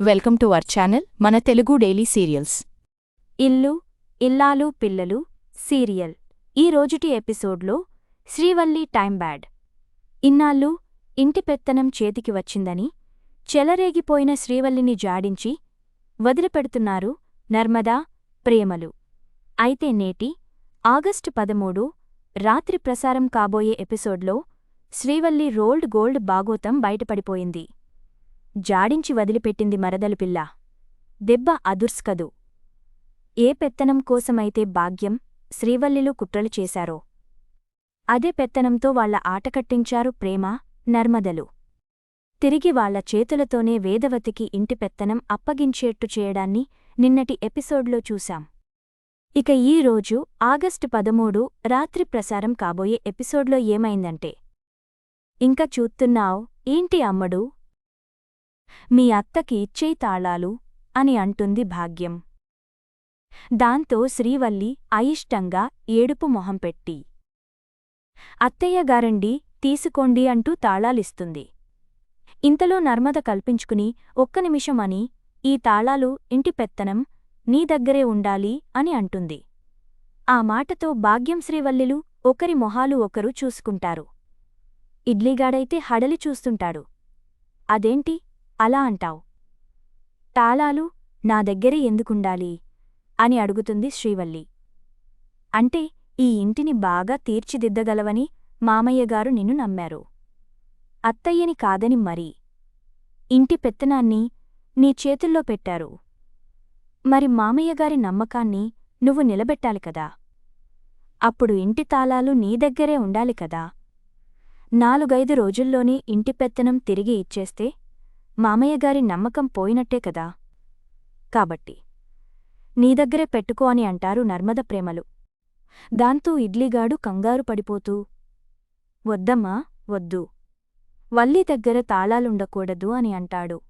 Welcome to our channel మన Telugu daily serials. ఇల్లు ఇల్లాలు పిల్లలు సీరియల్. ఈ రోజుటి ఎపిసోడ్లో శ్రీవల్లి టైం బ్యాడ్. ఇన్నాళ్ళు ఇంటి పెత్తనం చేతికి వచ్చిందని చెలరేగిపోయిన శ్రీవల్లిని జాడించి వదిలిపెడుతున్నారు నర్మదా ప్రేమలు. అయితే నేటి ఆగస్టు పదమూడు రాత్రి ప్రసారం కాబోయే ఎపిసోడ్లో శ్రీవల్లి రోల్డ్ గోల్డ్ బాగోతం బయటపడిపోయింది. జాడించి వదిలిపెట్టింది మరదలు పిల్ల. దెబ్బ అదుర్స్కదు. ఏ పెత్తనం కోసమైతే భాగ్యం శ్రీవల్లిలు కుట్రలు చేశారో అదే పెత్తనంతో వాళ్ళ ఆటకట్టించారు ప్రేమ నర్మదలు. తిరిగి వాళ్ళ చేతులతోనే వేదవతికి ఇంటి పెత్తనం అప్పగించేట్టు చేయడాన్ని నిన్నటి ఎపిసోడ్లో చూశాం. ఇక ఈ రోజు ఆగస్టు పదమూడు రాత్రి ప్రసారం కాబోయే ఎపిసోడ్లో ఏమైందంటే ఇంకా చూస్తున్నావ్ ఏంటి అమ్మడు? మీ అత్తకి ఇచ్చేయి తాళాలు అని అంటుంది భాగ్యం. దాంతో శ్రీవల్లి అయిష్టంగా ఏడుపు మొహం పెట్టి అత్తయ్యగారండి తీసుకోండి అంటూ తాళాలిస్తుంది. ఇంతలో నర్మద కల్పించుకుని ఒక్క నిమిషం అని ఈ తాళాలు ఇంటి పెత్తనం నీ దగ్గరే ఉండాలి అని అంటుంది. ఆ మాటతో భాగ్యం శ్రీవల్లిలు ఒకరి మొహాలు ఒకరు చూసుకుంటారు. ఇడ్లీగాడైతే హడలి చూస్తుంటాడు. అదేంటి? అలా అంటావ్. తాళాలు నా దగ్గరే ఎందుకుండాలి? అని అడుగుతుంది శ్రీవల్లి. అంటే ఈ ఇంటిని బాగా తీర్చిదిద్దగలవని మామయ్యగారు నిన్ను నమ్మారు. అత్తయ్యని కాదని మరీ. ఇంటి పెత్తనాన్ని నీ చేతుల్లో పెట్టారు. మరి మామయ్యగారి నమ్మకాన్ని నువ్వు నిలబెట్టాలి కదా? అప్పుడు ఇంటి తాళాలు నీ దగ్గరే ఉండాలి కదా? నాలుగైదు రోజుల్లోనే ఇంటి పెత్తనం తిరిగి ఇచ్చేస్తే మామయ్యగారి నమ్మకం పోయినట్టే కదా? కాబట్టి. నీ దగ్గరే పెట్టుకో అని అంటారు నర్మద ప్రేమలు. దాంతో ఇడ్లీగాడు కంగారు పడిపోతూ వద్దమ్మా వద్దు. వల్లి దగ్గర తాళాలుండకూడదు అని అంటాడు.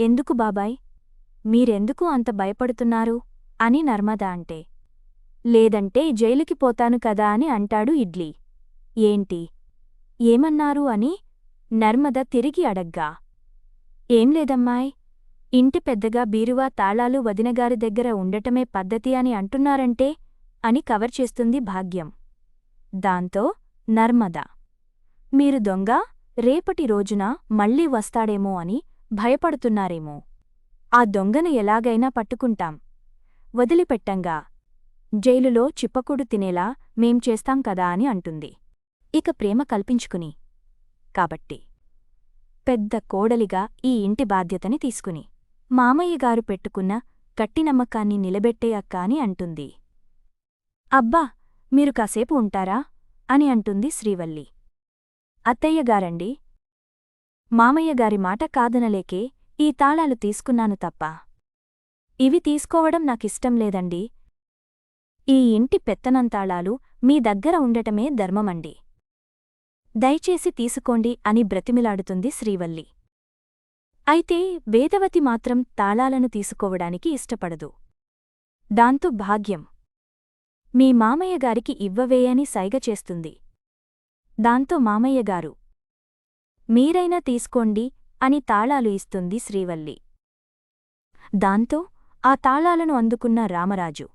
ఎందుకు బాబాయ్? మీరెందుకు అంత భయపడుతున్నారు? అని నర్మద అంటే లేదంటే జైలుకి పోతాను కదా అని అంటాడు ఇడ్లీ. ఏంటి? ఏమన్నారు అని నర్మద తిరిగి అడగ్గా ఏం లేదమ్మాయ్. ఇంటి పెద్దగా బీరువా తాళాలు వదినగారి దగ్గర ఉండటమే పద్ధతి అని అంటున్నారంటే అని కవర్ చేస్తుంది భాగ్యం. దాంతో నర్మద. మీరు దొంగ రేపటి రోజున మళ్ళీ వస్తాడేమో అని భయపడుతున్నారేమో. ఆ దొంగను ఎలాగైనా పట్టుకుంటాం. వదిలిపెట్టంగా. జైలులో చిప్పకుడు తినేలా మేం చేస్తాం కదా అని అంటుంది. ఇక ప్రేమ కల్పించుకుని. కాబట్టి పెద్ద కోడలిగా ఈ ఇంటి బాధ్యతని తీసుకుని. మామయ్యగారు పెట్టుకున్న గట్టి నమ్మకాన్ని నిలబెట్టే అక్క అని అంటుంది. అబ్బా మీరు కాసేపు ఉంటారా? అని అంటుంది శ్రీవల్లి. అత్తయ్యగారండి మామయ్యగారి మాట కాదనలేకే ఈ తాళాలు తీసుకున్నాను తప్ప. ఇవి తీసుకోవడం నాకిష్టం లేదండి. ఈ ఇంటి పెత్తనంతాళాలు మీ దగ్గర ఉండటమే ధర్మమండి. దయచేసి తీసుకోండి అని బ్రతిమిలాడుతుంది శ్రీవల్లి. అయితే వేదవతి మాత్రం తాళాలను తీసుకోవడానికి ఇష్టపడదు. దాంతో భాగ్యం. మీ మామయ్యగారికి ఇవ్వవేయని సైగ చేస్తుంది. దాంతో మామయ్యగారు మీరైనా తీసుకోండి అని తాళాలు ఇస్తుంది శ్రీవల్లి. దాంతో ఆ తాళాలను అందుకున్న రామరాజు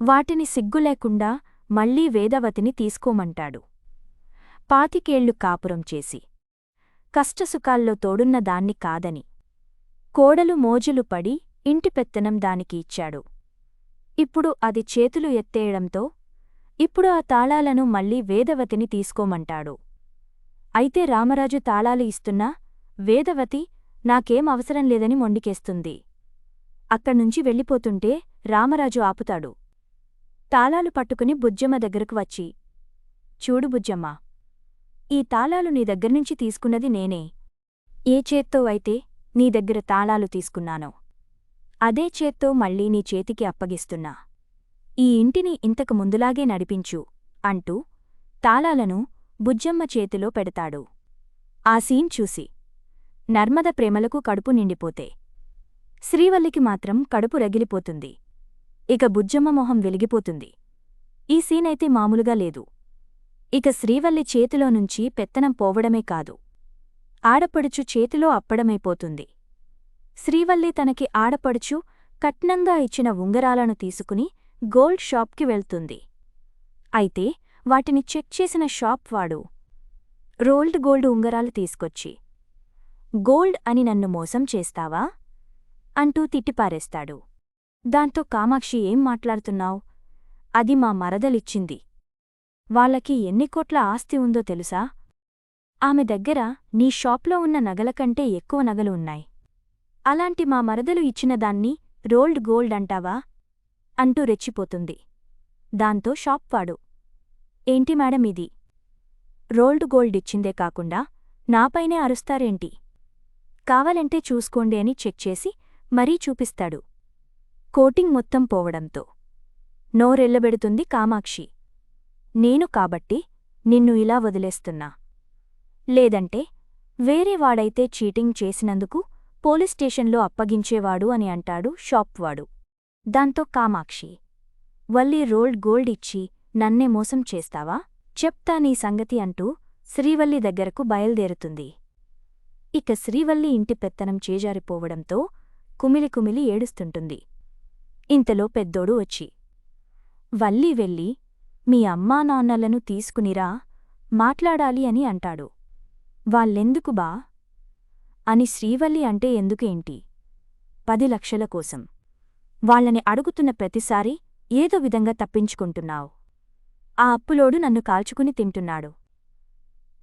వాటిని సిగ్గులేకుండా మళ్ళీ వేదవతిని తీసుకోమంటాడు. పాతికేళ్ళు కాపురం చేసి కష్టసుఖాల్లో తోడున్న దాన్ని కాదని కోడలు మోజులు పడి ఇంటి పెత్తనం దానికి ఇచ్చాడు. ఇప్పుడు అది చేతులు ఎత్తేయడంతో ఇప్పుడు ఆ తాళాలను మళ్ళీ వేదవతిని తీసుకోమంటాడు. అయితే రామరాజు తాళాలు ఇస్తున్నా వేదవతి నాకేం అవసరం లేదని మొండికేస్తుంది. అక్కడ్నుంచి వెళ్ళిపోతుంటే రామరాజు ఆపుతాడు. తాళాలు పట్టుకుని బుజ్జమ్మ దగ్గరకు వచ్చి చూడు బుజ్జమ్మ ఈ తాళాలు నీ దగ్గర్నుంచి తీసుకున్నది నేనే. ఏ చేత్తో అయితే నీ దగ్గర తాళాలు తీసుకున్నానో అదే చేత్తో మళ్ళీ నీ చేతికి అప్పగిస్తున్నా. ఈ ఇంటిని ఇంతకు ముందులాగే నడిపించు అంటూ తాళాలను బుజ్జమ్మ చేతిలో పెడతాడు. ఆ సీన్ చూసి నర్మద ప్రేమలకు కడుపు నిండిపోతే శ్రీవల్లికి మాత్రం కడుపు రగిలిపోతుంది. ఇక బుజ్జమ్మ మొహం వెలిగిపోతుంది. ఈ సీనైతే మామూలుగా లేదు. ఇక శ్రీవల్లి చేతిలో నుంచి పెత్తనం పోవడమే కాదు. ఆడపడుచు చేతిలో అప్పడమైపోతుంది. శ్రీవల్లి తనకి ఆడపడుచు కట్నంగా ఇచ్చిన ఉంగరాలను తీసుకుని గోల్డ్ షాప్కి వెళ్తుంది. అయితే వాటిని చెక్ చేసిన షాప్ వాడు రోల్డ్ గోల్డ్ ఉంగరాలు తీసుకొచ్చి గోల్డ్ అని నన్ను మోసం చేస్తావా? అంటూ తిట్టిపారేస్తాడు. దాంతో కామాక్షి ఏం మాట్లాడుతున్నావ్? అది మా మరదలిచ్చింది. వాళ్ళకి ఎన్ని కోట్ల ఆస్తి ఉందో తెలుసా? ఆమె దగ్గర నీ షాప్లో ఉన్న నగల కంటే ఎక్కువ నగలు ఉన్నాయి. అలాంటి మా మరదలు ఇచ్చిన దాన్ని రోల్డ్ గోల్డ్ అంటావా? అంటూ రెచ్చిపోతుంది. దాంతో షాప్ వాడు. ఏంటి మేడం ఇది? రోల్డ్ గోల్డ్ ఇచ్చిందే కాకుండా నాపైనే అరుస్తారేంటి? కావాలంటే చూసుకోండి అని చెక్ చేసి మరీ చూపిస్తాడు. కోటింగ్ మొత్తం పోవడంతో. నోరెల్లబెడుతుంది కామాక్షి. నేను కాబట్టి నిన్ను ఇలా వదిలేస్తున్నా. లేదంటే వేరేవాడైతే చీటింగ్ చేసినందుకు పోలీస్ స్టేషన్లో అప్పగించేవాడు అని అంటాడు షాప్వాడు. దాంతో కామాక్షి వల్లి రోల్డ్ గోల్డ్ ఇచ్చి నన్నే మోసం చేస్తావా? చెప్తా నీ సంగతి అంటూ శ్రీవల్లి దగ్గరకు బయల్దేరుతుంది. ఇక శ్రీవల్లి ఇంటి పెత్తనం చేజారిపోవడంతో కుమిలి కుమిలి ఏడుస్తుంటుంది. ఇంతలో పెద్దోడు వచ్చి వల్లి వెళ్ళి మీ అమ్మా నాన్నలను తీసుకునిరా మాట్లాడాలి అని అంటాడు. వాళ్ళెందుకు బా? అని శ్రీవల్లి అంటే ఎందుకేంటి పది లక్షల కోసం. వాళ్ళని అడుగుతున్న ప్రతిసారి ఏదో విధంగా తప్పించుకుంటున్నావు. ఆ అప్పులోడు నన్ను కాల్చుకుని తింటున్నాడు.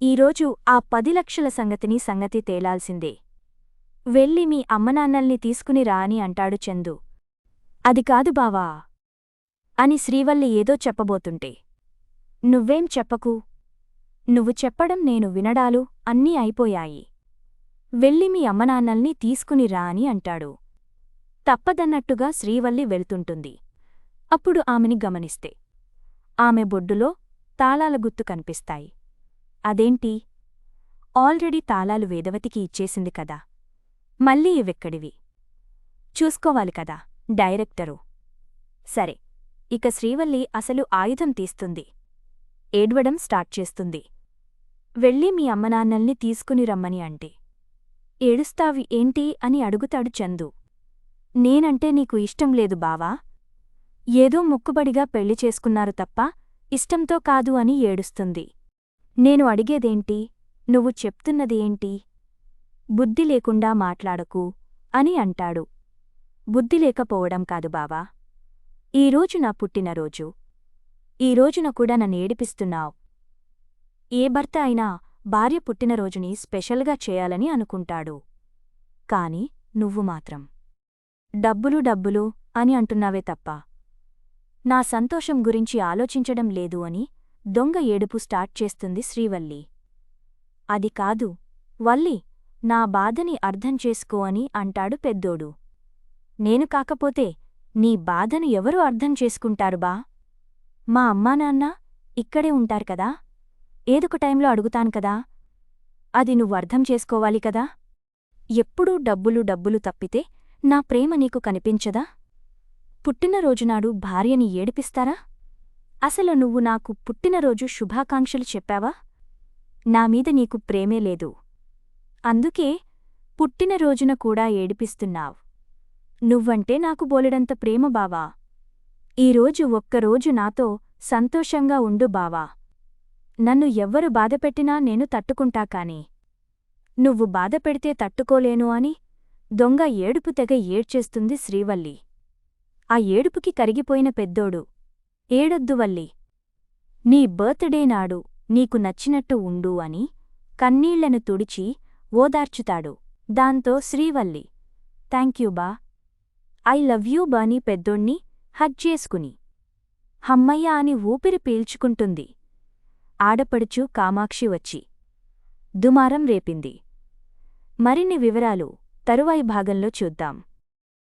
ఈరోజు ఆ పది లక్షల సంగతిని సంగతి తేలాల్సిందే. వెళ్ళి మీ అమ్మనాన్నల్ని తీసుకుని రా అని అంటాడు చందు. అది కాదు బావా. అని శ్రీవల్లి ఏదో చెప్పబోతుంటే. నువ్వేం చెప్పకు? నువ్వు చెప్పడం నేను వినడాలు అన్నీ అయిపోయాయి. వెళ్ళి మీ అమ్మనాన్నల్ని తీసుకుని రా అని అంటాడు. తప్పదన్నట్టుగా శ్రీవల్లి వెళ్తుంటుంది. అప్పుడు ఆమెని గమనిస్తే. ఆమె బొడ్డులో తాళాల గుర్తు కనిపిస్తాయి. అదేంటి? ఆల్రెడీ తాళాలు వేదవతికి ఇచ్చేసింది కదా. మళ్ళీ ఇవెక్కడివి? చూసుకోవాలి కదా డైరెక్టరు. సరే. ఇక శ్రీవల్లి అసలు ఆయుధం తీస్తుంది. ఏడ్వడం స్టార్ట్ చేస్తుంది. వెళ్ళి మీ అమ్మనాన్నల్ని తీసుకుని రమ్మని అంటే. ఏడుస్తావి ఏంటి అని అడుగుతాడు చందు. నేనంటే నీకు ఇష్టం లేదు బావా? ఏదో ముక్కుబడిగా పెళ్ళి చేసుకున్నారు తప్ప ఇష్టంతో కాదు అని ఏడుస్తుంది. నేను అడిగేదేంటి? నువ్వు చెప్తున్నది ఏంటి? బుద్ధి లేకుండా మాట్లాడకు అని అంటాడు. బుద్ధి లేకపోవడం కాదు బావా. ఈరోజు నా పుట్టినరోజు. ఈ కూడా నన్ను ఏడిపిస్తున్నావు. ఏ భర్త అయినా భార్య పుట్టినరోజుని స్పెషల్గా చేయాలని అనుకుంటాడు. కాని నువ్వు మాత్రం. డబ్బులు డబ్బులు అని అంటున్నావే తప్ప. నా సంతోషం గురించి ఆలోచించడం లేదు అని దొంగ ఏడుపు స్టార్ట్ చేస్తుంది శ్రీవల్లి. అది కాదు వల్లి నా బాధని అర్థం చేసుకో అని అంటాడు పెద్దోడు. నేను కాకపోతే నీ బాధను ఎవరు అర్థం చేసుకుంటారు బా? మా అమ్మానాన్న ఇక్కడే ఉంటారు కదా? ఏదొక టైంలో అడుగుతాను కదా? అది నువ్వు అర్థం చేసుకోవాలి కదా? ఎప్పుడూ డబ్బులు డబ్బులు తప్పితే నా ప్రేమ నీకు కనిపించదా? పుట్టినరోజునాడు భార్యని ఏడిపిస్తారా? అసలు నువ్వు నాకు పుట్టినరోజు శుభాకాంక్షలు చెప్పావా? నామీద నీకు ప్రేమే లేదు. అందుకే పుట్టినరోజున కూడా ఏడిపిస్తున్నావ్. నువ్వంటే నాకు బోలెడంత ప్రేమ బావా. ఈరోజు ఒక్కరోజు నాతో సంతోషంగా ఉండు బావా. నన్ను ఎవ్వరు బాధపెట్టినా నేను తట్టుకుంటా కాని. నువ్వు బాధపెడితే తట్టుకోలేను అని దొంగ ఏడుపు తెగ ఏడ్చేస్తుంది శ్రీవల్లి. ఆ ఏడుపుకి కరిగిపోయిన పెద్దోడు. ఏడొద్దువల్లి నీ బర్త్డే నాడు నీకు నచ్చినట్టు ఉండు అని కన్నీళ్ళను తుడిచి ఓదార్చుతాడు. దాంతో శ్రీవల్లి థ్యాంక్యూ బా. ఐ లవ్ యూ బాని పెద్దోణ్ణి హగ్ చేసుకుని. హమ్మయ్య అని ఊపిరి పీల్చుకుంటుంది. ఆడపడుచు కామాక్షి వచ్చి. దుమారం రేపింది. మరిన్ని వివరాలు తరువాయి భాగంలో చూద్దాం.